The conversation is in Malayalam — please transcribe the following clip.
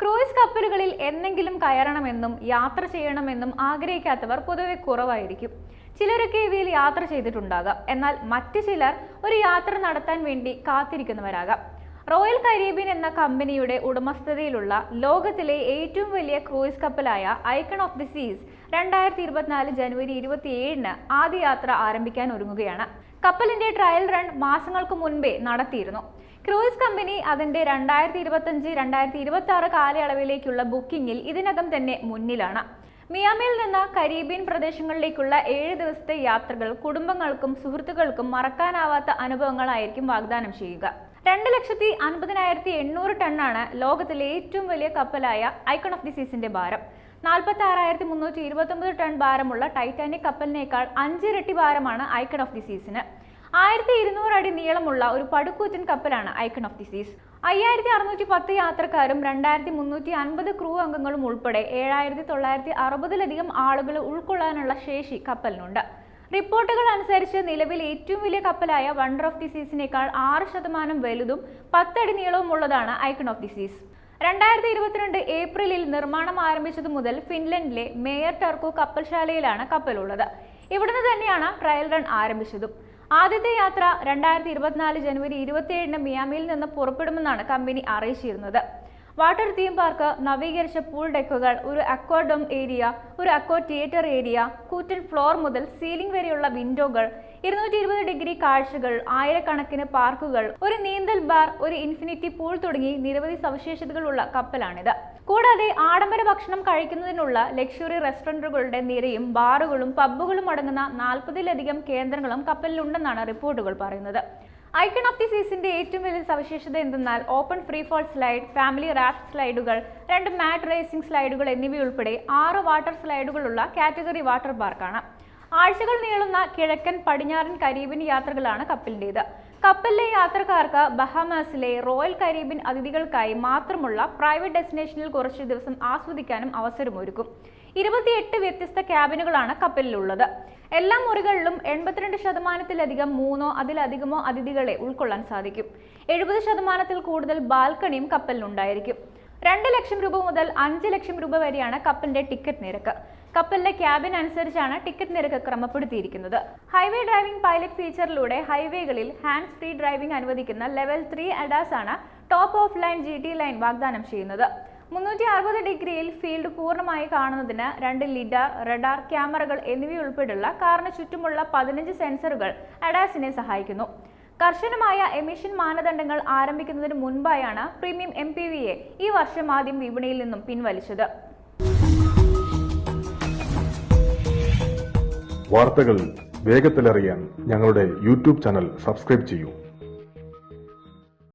ക്രൂയിസ് കപ്പലുകളിൽ എന്നെങ്കിലും കയറണമെന്നും യാത്ര ചെയ്യണമെന്നും ആഗ്രഹിക്കാത്തവർ പൊതുവെ കുറവായിരിക്കും. ചിലരൊക്കെ ഇവയിൽ യാത്ര ചെയ്തിട്ടുണ്ടാകാം. എന്നാൽ മറ്റു ചിലർ ഒരു യാത്ര നടത്താൻ വേണ്ടി കാത്തിരിക്കുന്നവരാകാം. റോയൽ കരീബിയൻ എന്ന കമ്പനിയുടെ ഉടമസ്ഥതയിലുള്ള ലോകത്തിലെ ഏറ്റവും വലിയ ക്രൂയിസ് കപ്പലായ ഐക്കൺ ഓഫ് ദി സീസ് രണ്ടായിരത്തി ഇരുപത്തിനാല് ജനുവരി ഇരുപത്തിയേഴിന് ആദ്യ യാത്ര ആരംഭിക്കാൻ ഒരുങ്ങുകയാണ്. കപ്പലിന്റെ ട്രയൽ റൺ മാസങ്ങൾക്ക് മുൻപേ നടത്തിയിരുന്നു. ക്രൂയിസ് കമ്പനി അതിന്റെ രണ്ടായിരത്തി ഇരുപത്തഞ്ച് രണ്ടായിരത്തി ഇരുപത്തി ആറ് കാലയളവിലേക്കുള്ള ബുക്കിംഗിൽ ഇതിനകം തന്നെ മുന്നിലാണ്. മിയാമിയിൽ നിന്ന് കരീബിയൻ പ്രദേശങ്ങളിലേക്കുള്ള ഏഴ് ദിവസത്തെ യാത്രകൾ കുടുംബങ്ങൾക്കും സുഹൃത്തുക്കൾക്കും മറക്കാനാവാത്ത അനുഭവങ്ങളായിരിക്കും വാഗ്ദാനം ചെയ്യുക. രണ്ട് ലക്ഷത്തി അൻപതിനായിരത്തി എണ്ണൂറ് ടണ്ണാണ് ലോകത്തിലെ ഏറ്റവും വലിയ കപ്പലായ ഐക്കൺ ഓഫ് ദി സീസിന്റെ ഭാരം. നാൽപ്പത്തി ആറായിരത്തി മുന്നൂറ്റി ഇരുപത്തി ടൺ ഭാരമുള്ള ടൈറ്റാനിക് കപ്പലിനേക്കാൾ അഞ്ചിരട്ടി ഭാരമാണ് ഐക്കൺ ഓഫ് ദി സീസിന്. ആയിരത്തി ഇരുന്നൂറ് അടി നീളമുള്ള ഒരു പടുക്കൂറ്റൻ കപ്പലാണ് ഐക്കൺ ഓഫ് ദി സീസ്. അയ്യായിരത്തി അറുന്നൂറ്റി പത്ത് യാത്രക്കാരും രണ്ടായിരത്തി മുന്നൂറ്റി അൻപത് ക്രൂ അംഗങ്ങളും ഉൾപ്പെടെ ഏഴായിരത്തി തൊള്ളായിരത്തി അറുപതിലധികം ആളുകൾ ഉൾക്കൊള്ളാനുള്ള ശേഷി കപ്പലിനുണ്ട്. റിപ്പോർട്ടുകൾ അനുസരിച്ച് നിലവിൽ ഏറ്റവും വലിയ കപ്പലായ വണ്ടർ ഓഫ് ദി സീസിനേക്കാൾ ആറ് ശതമാനം വലുതും പത്തടി നീളവുമുള്ളതാണ് ഐക്കൺ ഓഫ് ദി സീസ്. രണ്ടായിരത്തി ഇരുപത്തിരണ്ട് ഏപ്രിലിൽ നിർമ്മാണം ആരംഭിച്ചതു മുതൽ ഫിൻലൻഡിലെ മേയർ ടർക്കോ കപ്പൽശാലയിലാണ് കപ്പലുള്ളത്. ഇവിടുന്ന് തന്നെയാണ് ട്രയൽ റൺ ആരംഭിച്ചതും. ആദ്യത്തെ യാത്ര രണ്ടായിരത്തി ഇരുപത്തിനാല് ജനുവരി ഇരുപത്തിയേഴിന് മിയാമിയിൽ നിന്ന് പുറപ്പെടുമെന്നാണ് കമ്പനി അറിയിച്ചിരുന്നത്. വാട്ടർ തീം പാർക്ക് നവീകരിച്ച പൂൾ ഡെക്കുകൾ ഒരു അക്വാഡം ഏരിയ ഒരു അക്വാ തിയേറ്റർ ഏരിയ കൂറ്റൻ ഫ്ലോർ മുതൽ സീലിംഗ് വരെയുള്ള വിൻഡോകൾ ഇരുന്നൂറ്റി ഇരുപത് ഡിഗ്രി കാഴ്ചകൾ ആയിരക്കണക്കിന് പാർക്കുകൾ ഒരു നീന്തൽ ബാർ ഒരു ഇൻഫിനിറ്റി പൂൾ തുടങ്ങി നിരവധി സവിശേഷതകളുള്ള കപ്പലാണിത്. കൂടാതെ ആഡംബര ഭക്ഷണം കഴിക്കുന്നതിനുള്ള ലക്ഷറി റെസ്റ്റോറന്റുകളുടെ നിരയും ബാറുകളും പബ്ബുകളും അടങ്ങുന്ന നാൽപ്പതിലധികം കേന്ദ്രങ്ങളും കപ്പലിലുണ്ടെന്നാണ് റിപ്പോർട്ടുകൾ പറയുന്നത്. ഐക്കൺ ഓഫ് ദി സീസിന്റെ ഏറ്റവും വലിയ സവിശേഷത എന്തെന്നാൽ open free fall slide family raft സ്ലൈഡുകൾ രണ്ട് മാറ്റ് റേസിംഗ് സ്ലൈഡുകൾ എന്നിവയുൾപ്പെടെ ആറ് വാട്ടർ സ്ലൈഡുകളുള്ള കാറ്റഗറി വാട്ടർ പാർക്കാണ്. ആഴ്ചകൾ നീളുന്ന കിഴക്കൻ പടിഞ്ഞാറൻ കരീബിൻ യാത്രകളാണ് കപ്പലിന്റേത് കപ്പലിലെ യാത്രക്കാർക്ക് ബഹാമാസിലെ റോയൽ കരീബിയൻ അതിഥികൾക്കായി മാത്രമുള്ള പ്രൈവറ്റ് ഡെസ്റ്റിനേഷനിൽ കുറച്ച് ദിവസം ആസ്വദിക്കാനും അവസരമൊരുക്കും. ഇരുപത്തിയെട്ട് വ്യത്യസ്ത ക്യാബിനുകളാണ് കപ്പലിലുള്ളത്. എല്ലാ മുറികളിലും എൺപത്തിരണ്ട് ശതമാനത്തിലധികം മൂന്നോ അതിലധികമോ അതിഥികളെ ഉൾക്കൊള്ളാൻ സാധിക്കും. എഴുപത് ശതമാനത്തിൽ കൂടുതൽ ബാൽക്കണിയും കപ്പലിനുണ്ടായിരിക്കും രണ്ട് ലക്ഷം രൂപ മുതൽ അഞ്ച് ലക്ഷം രൂപ വരെയാണ് കപ്പലിന്റെ ടിക്കറ്റ് നിരക്ക്. കപ്പലിന്റെ ക്യാബിൻ അനുസരിച്ചാണ് ടിക്കറ്റ് നിരക്ക് ക്രമപ്പെടുത്തിയിരിക്കുന്നത്. ഹൈവേ ഡ്രൈവിംഗ് പൈലറ്റ് ഫീച്ചറിലൂടെ ഹൈവേകളിൽ ഹാൻഡ്സ് ഫ്രീ ഡ്രൈവിംഗ് അനുവദിക്കുന്ന ലെവൽ ത്രീ അഡാസ് ആണ് top of line G T line വാഗ്ദാനം ചെയ്യുന്നത്. മുന്നൂറ്റി അറുപത് ഡിഗ്രിയിൽ ഫീൽഡ് പൂർണമായി കാണുന്നതിന് രണ്ട് ലിഡാർ റഡാർ ക്യാമറകൾ എന്നിവയുൾപ്പെടെയുള്ള കാറിന് ചുറ്റുമുള്ള പതിനഞ്ച് സെൻസറുകൾ അഡാസിനെ സഹായിക്കുന്നു. കർശനമായ എമിഷൻ മാനദണ്ഡങ്ങൾ ആരംഭിക്കുന്നതിന് മുൻപായാണ് പ്രീമിയം എം പി വിയെ ഈ വർഷം ആദ്യം വിപണിയിൽ നിന്നും പിൻവലിച്ചത്. വാർത്തകൾ വേഗത്തിലറിയാൻ ഞങ്ങളുടെ യൂട്യൂബ് ചാനൽ സബ്സ്ക്രൈബ് ചെയ്യൂ.